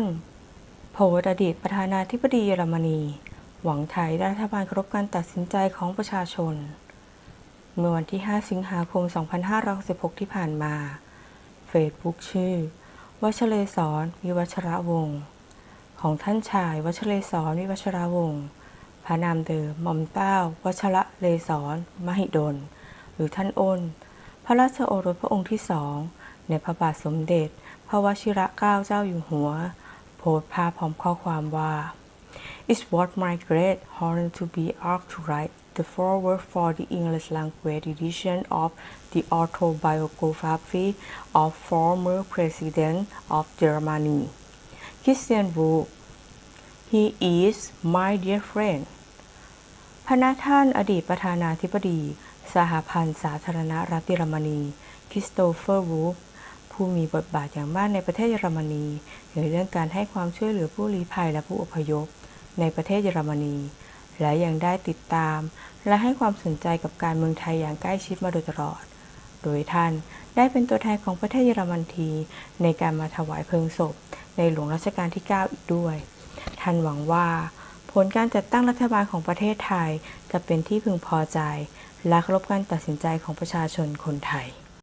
นโพสต์อดีตประธานาธิบดีเยอรมนี หวังไทยรัฐบาลเคารพการตัดสินใจของประชาชน เมื่อวันที่ 5 สิงหาคม 2566 ที่ผ่านมาเฟซบุ๊กชื่อ วัชเลศรวิวัชระวงศ์ของท่านชาย วัชเลศรวิวัชระวงศ์พระนามเดิมหม่อมเต้า วัชระเลศรมหิดล หรือท่านอ้น พระราชโอรสพระองค์ที่สอง ในพระบาทสมเด็จ พระวชิระเกล้าเจ้าอยู่หัว สต์ภาพพร้อมข้อความว่า It's what my great honor to be asked to write the foreword for the English language edition of the autobiography of former President of Germany, Christian Wolff. He is my dear friend. พระนาท่านอดีตประธานาธิบดี สหพันธ์สาธารณรัฐเยอรมนี คริสโตเฟอร์วูฟ ผู้มีบทบาทอย่างมากในประเทศเยอรมนีในเรื่องการให้ความช่วยเหลือผู้ลี้ภัยและผู้อพยพ ในประเทศเยอรมนี และยังได้ติดตาม และให้ความสนใจกับการเมืองไทยอย่างใกล้ชิดมาโดยตลอด โดยท่านได้เป็นตัวแทนของประเทศเยอรมนีในการมาถวายเพลิงศพ ในหลวงรัชกาลที่ 9 อีกด้วย ท่านหวังว่า ผลการจัดตั้งรัฐบาลของประเทศไทยจะเป็นที่พึงพอใจและเคารพการตัดสินใจของประชาชนคนไทย